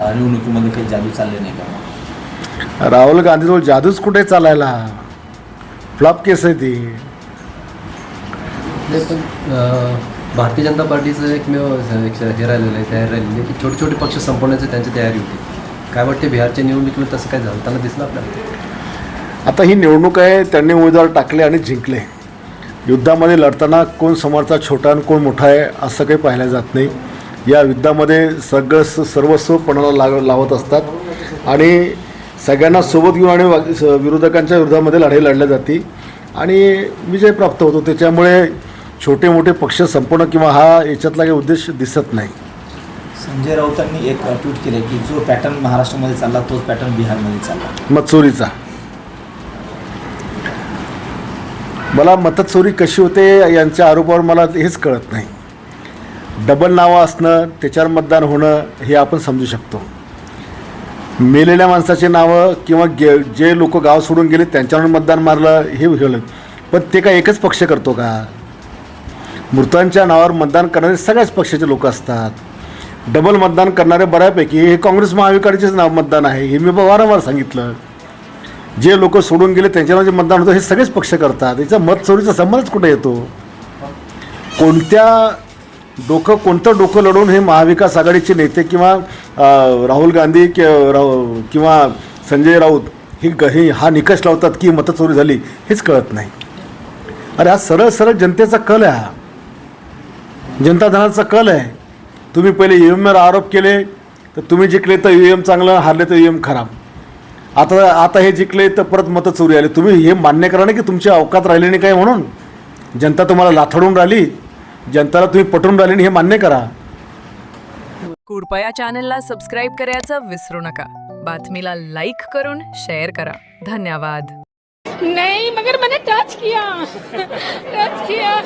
निवडणुकीमध्ये काही जादू चालले नाही का? राहुल गांधीजवळ जादूच कुठे चालायला? फ्लॉप केस आहे ती. भारतीय जनता पार्टीचं एकमेव एक हे राहिलेलं आहे तयार राहिलेली आहे की छोटे छोटे पक्ष संपवण्याची त्यांची तयारी होती. काय वाटते बिहारच्या निवडणुकीमध्ये तसं काय झालं त्यांना दिसलं आपल्याला? आता ही निवडणूक आहे त्यांनी उमेदवार टाकले आणि जिंकले. युद्धामध्ये लढताना कोण समोरचा छोटा आणि कोण मोठा आहे असं काही पाहिलं जात नाही. या युद्धामध्ये सगळं सर्वस्व पणाला लाग लावत असतात. आणि सगळ्यांना सोबत घेऊन आणि विरोधकांच्या विरोधामध्ये लढाई लढल्या जाते. आणि विजय प्राप्त होतो. त्याच्यामुळे छोटे मोठे पक्ष संपवणं किंवा हा याच्यातला काही उद्देश दिसत नाही. संजय राऊतांनी एक ट्विट केलं की जो पॅटर्न महाराष्ट्रामध्ये चालला तोच पॅटर्न बिहारमध्ये चालला. मत चोरीचा मला मतचोरी कशी होते यांच्या आरोपावर मला हेच कळत नाही. डबल नावं असणं त्याच्यावर मतदान होणं हे आपण समजू शकतो. मेलेल्या माणसाचे नावं किंवा गे जे लोक गाव सोडून गेले त्यांच्यावर मतदान मारलं हे वेगळं. पण ते काय एकच पक्ष करतो का? मृतांच्या नावावर मतदान करणारे सगळ्याच पक्षाचे लोक असतात. डबल मतदान करणारे बऱ्यापैकी हे काँग्रेस महाविकाडीचेच नाव मतदान आहे हे मी वारंवार सांगितलं. जे लोक सोडून गेले त्यांच्यावर जे मतदान होतं हे सगळेच पक्ष करतात. याचा मत चोरीचा संबंधच कुठे येतो? कोणत्या डोकं कोणतं डोकं लढवून हे महाविकास आघाडीचे नेते किंवा राहुल गांधी कि किंवा संजय राऊत ही ग हे हा निकष लावतात की मतचोरी झाली हेच कळत नाही. अरे हा सरळ सरळ जनतेचा कल आहे हा. जनता धनाचा कल आहे. तुम्ही पहिले ई एमवर आरोप केले तर तुम्ही जिंकले तर यू एम चांगलं हारले तर यू एम खराब. आता आता हे जिंकले तर परत मतं चोरी आली. तुम्ही हे मान्य करा ना की तुमची अवकात राहिली नाही काय म्हणून? जनता तुम्हाला लाथडून राहिली. जनताला तुम्ही पटवून राहिली नाही हे मान्य करा. कृपया चॅनलला सबस्क्राईब करायचं विसरू नका. बातमीला लाईक करून शेअर करा. धन्यवाद. नहीं मगर मैंने टच किया. Touch KIA.